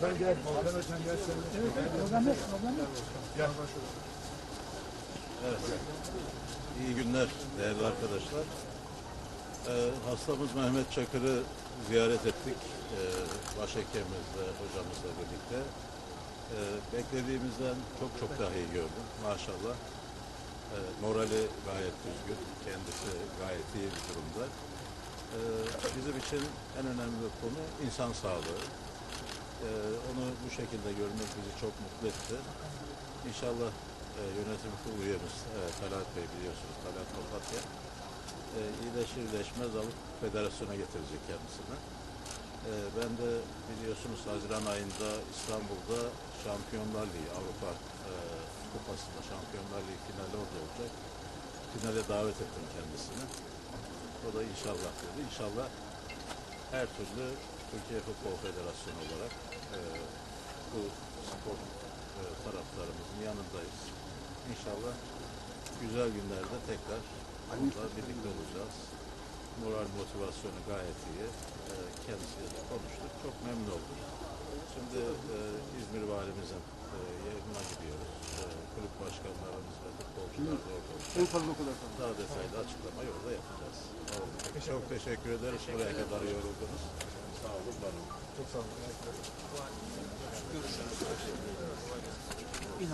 Sen gel, Volkan Hocam gel. Evet, problem yok, problem yok. Gel. İyi günler değerli arkadaşlar. Ee, hastamız Mehmet Çakır'ı ziyaret ettik. Ee, başhekimimizle, hocamızla birlikte. Ee, beklediğimizden çok çok daha iyi gördüm. Maşallah. Ee, morali gayet düzgün. Kendisi gayet iyi bir durumda. Ee, bizim için en önemli konu insan sağlığı. Ee, onu bu şekilde görmek bizi çok mutlu etti. İnşallah e, yönetim kurulu üyemiz e, Talat Bey biliyorsunuz Talat Papatya e, iyileşir iyileşmez alıp federasyona getirecek kendisini. E, ben de biliyorsunuz Haziran ayında İstanbul'da Şampiyonlar Ligi Avrupa e, Kupası'nda Şampiyonlar Ligi finali orada olacak. Finale davet ettim kendisini. O da inşallah dedi. İnşallah her türlü Türkiye Futbol Federasyonu olarak e, bu spor e, taraftarımızın yanındayız. İnşallah güzel günlerde tekrar burada birlikte olacağız. Moral motivasyonu gayet iyi. E, kendisiyle konuştuk. Çok memnun olduk. Şimdi e, İzmir Valimizin e, yerine gidiyoruz. E, kulüp başkanlarımız ve futbolcular da orada olacak. Daha detaylı açıklama yolda yapacağız. Oldu. Çok teşekkür ederiz. Buraya kadar yoruldunuz. Sağ olun, var olun. Çok sağ olun.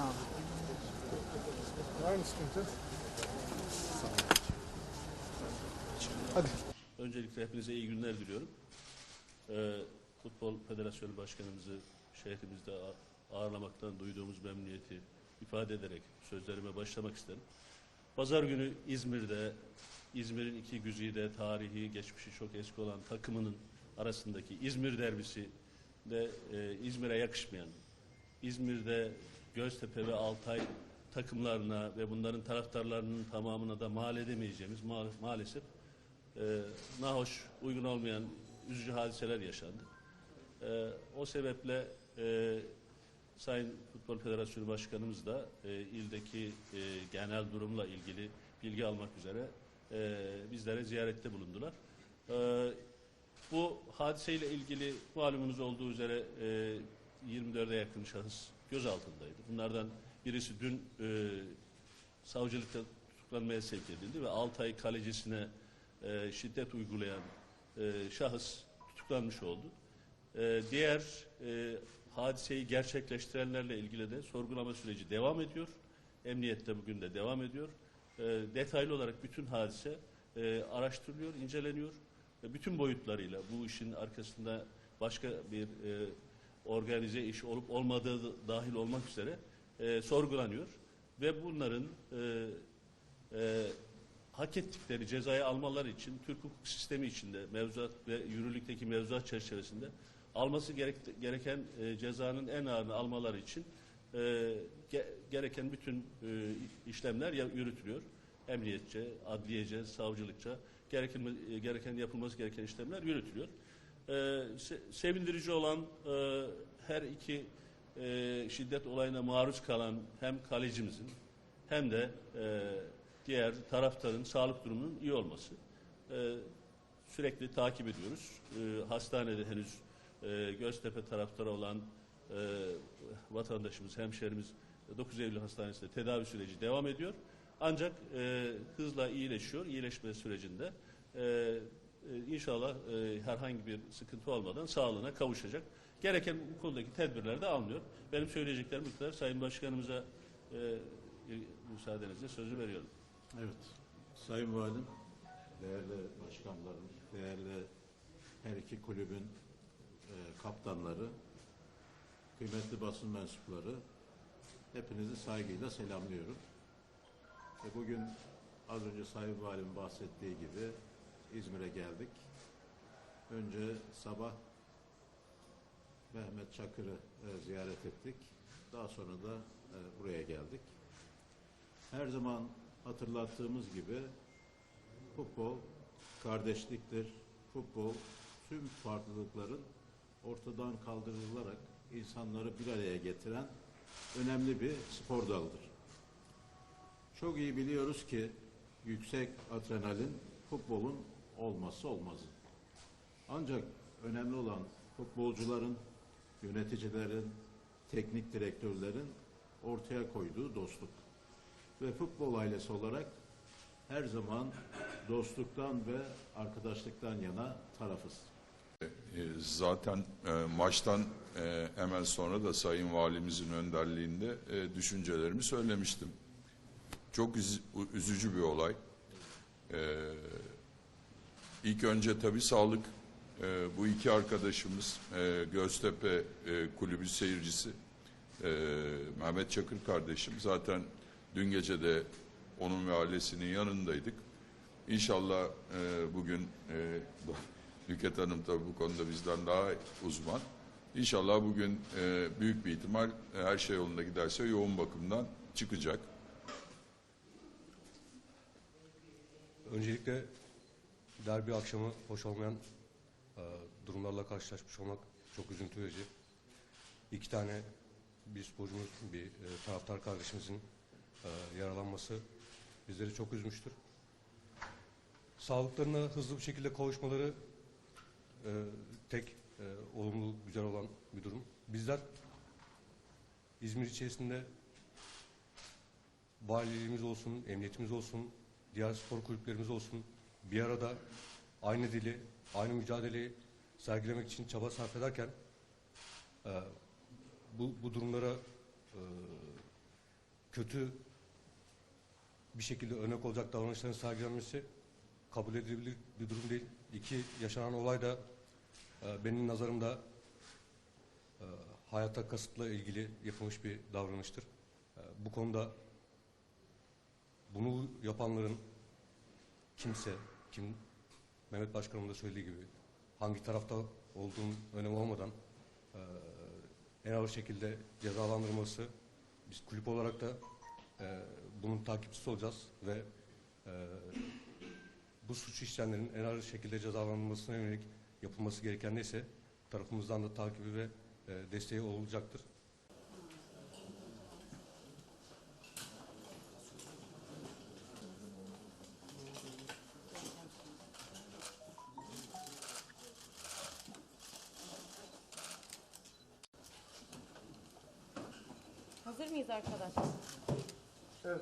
Abi. Var mı sıkıntı? Hadi. Öncelikle hepinize iyi günler diliyorum. Ee, Futbol Federasyonu Başkanımızı şehrimizde ağırlamaktan duyduğumuz memnuniyeti ifade ederek sözlerime başlamak isterim. Pazar günü İzmir'de, İzmir'in iki güzide tarihi, geçmişi çok eski olan takımının arasındaki İzmir derbisi de e, İzmir'e yakışmayan, İzmir'de Göztepe ve Altay takımlarına ve bunların taraftarlarının tamamına da mal edemeyeceğimiz ma- maalesef e, nahoş, uygun olmayan üzücü hadiseler yaşandı. E, o sebeple e, Sayın Futbol Federasyonu Başkanımız da e, ildeki e, genel durumla ilgili bilgi almak üzere e, bizlere ziyarette bulundular. E, bu hadiseyle ilgili malumunuz olduğu üzere e, 24'e yakın şahıs gözaltındaydı. Bunlardan birisi dün e, savcılıkta tutuklanmaya sevk edildi ve Altay kalecisine e, şiddet uygulayan e, şahıs tutuklanmış oldu. E, diğer e, hadiseyi gerçekleştirenlerle ilgili de sorgulama süreci devam ediyor. Emniyette bugün de devam ediyor. E, detaylı olarak bütün hadise e, araştırılıyor, inceleniyor. Bütün boyutlarıyla bu işin arkasında başka bir e, organize iş olup olmadığı da- dahil olmak üzere e, sorgulanıyor. Ve bunların e, e, hak ettikleri cezayı almaları için Türk hukuk sistemi içinde mevzuat ve yürürlükteki mevzuat çerçevesinde alması gerek- gereken e, cezanın en ağırını almaları için e, ge- gereken bütün e, işlemler yürütülüyor. Emniyetçe, adliyece, savcılıkça gereken, e, gereken yapılması gereken işlemler yürütülüyor. E, se- sevindirici olan e, her iki e, şiddet olayına maruz kalan hem kalecimizin hem de e, diğer taraftarın sağlık durumunun iyi olması. E, sürekli takip ediyoruz. E, hastanede henüz e, Göztepe taraftarı olan e, vatandaşımız, hemşerimiz 9 Eylül Hastanesi'nde tedavi süreci devam ediyor. Ancak e, hızla iyileşiyor. İyileşme sürecinde e, e, inşallah e, herhangi bir sıkıntı olmadan sağlığına kavuşacak. Gereken bu konudaki tedbirler de alınıyor. Benim söyleyeceklerim bu kadar. Sayın Başkanımıza e, müsaadenizle sözü veriyorum. Evet. Sayın Valim, değerli başkanlarım, değerli her iki kulübün e, kaptanları, kıymetli basın mensupları, hepinizi saygıyla selamlıyorum. E, bugün az önce Sayın Valim bahsettiği gibi İzmir'e geldik. Önce sabah Mehmet Çakır'ı e, ziyaret ettik. Daha sonra da e, buraya geldik. Her zaman hatırlattığımız gibi futbol kardeşliktir. Futbol tüm farklılıkların ortadan kaldırılarak insanları bir araya getiren önemli bir spor dalıdır. Çok iyi biliyoruz ki yüksek adrenalin futbolun olmazsa olmazı. Ancak önemli olan futbolcuların yöneticilerin, teknik direktörlerin ortaya koyduğu dostluk. Ve futbol ailesi olarak her zaman dostluktan ve arkadaşlıktan yana tarafız. E, Zaten e, maçtan e, hemen sonra da Sayın Valimizin önderliğinde e, düşüncelerimi söylemiştim. Çok üz- üzücü bir olay. E, İlk önce tabii sağlık. E, Bu iki arkadaşımız e, Göztepe e, kulübü seyircisi e, Mehmet Çakır kardeşim. Zaten dün gece de onun ve ailesinin yanındaydık. İnşallah e, bugün e, Nüket Hanım tabii bu konuda bizden daha uzman. İnşallah bugün e, büyük bir ihtimal e, her şey yolunda giderse yoğun bakımdan çıkacak. Öncelikle derbi akşamı hoş olmayan e, durumlarla karşılaşmış olmak çok üzüntü verici. İki tane bir sporcumuz, bir e, taraftar kardeşimizin e, yaralanması bizleri çok üzmüştür. Sağlıklarına hızlı bir şekilde kavuşmaları e, tek e, olumlu, güzel olan bir durum. Bizler İzmir içerisinde valiliğimiz olsun, emniyetimiz olsun, diğer spor kulüplerimiz olsun bir arada aynı dili, aynı mücadeleyi sergilemek için çaba sarf ederken e, bu, bu durumlara e, kötü bir şekilde örnek olacak davranışların sergilenmesi kabul edilebilir bir durum değil. İki yaşanan olay da e, benim nazarımda e, hayata kasıtla ilgili yapılmış bir davranıştır. E, bu konuda bunu yapanların kimse, kim Mehmet Başkanım da söylediği gibi hangi tarafta olduğunun önemi olmadan eee, en ağır şekilde cezalandırılması biz kulüp olarak da eee, bunun takipçisi olacağız ve eee, bu suç işleyenlerin en ağır şekilde cezalandırılmasına yönelik yapılması gereken neyse tarafımızdan da takibi ve eee, desteği olacaktır. Hazır mıyız arkadaşlar? Evet.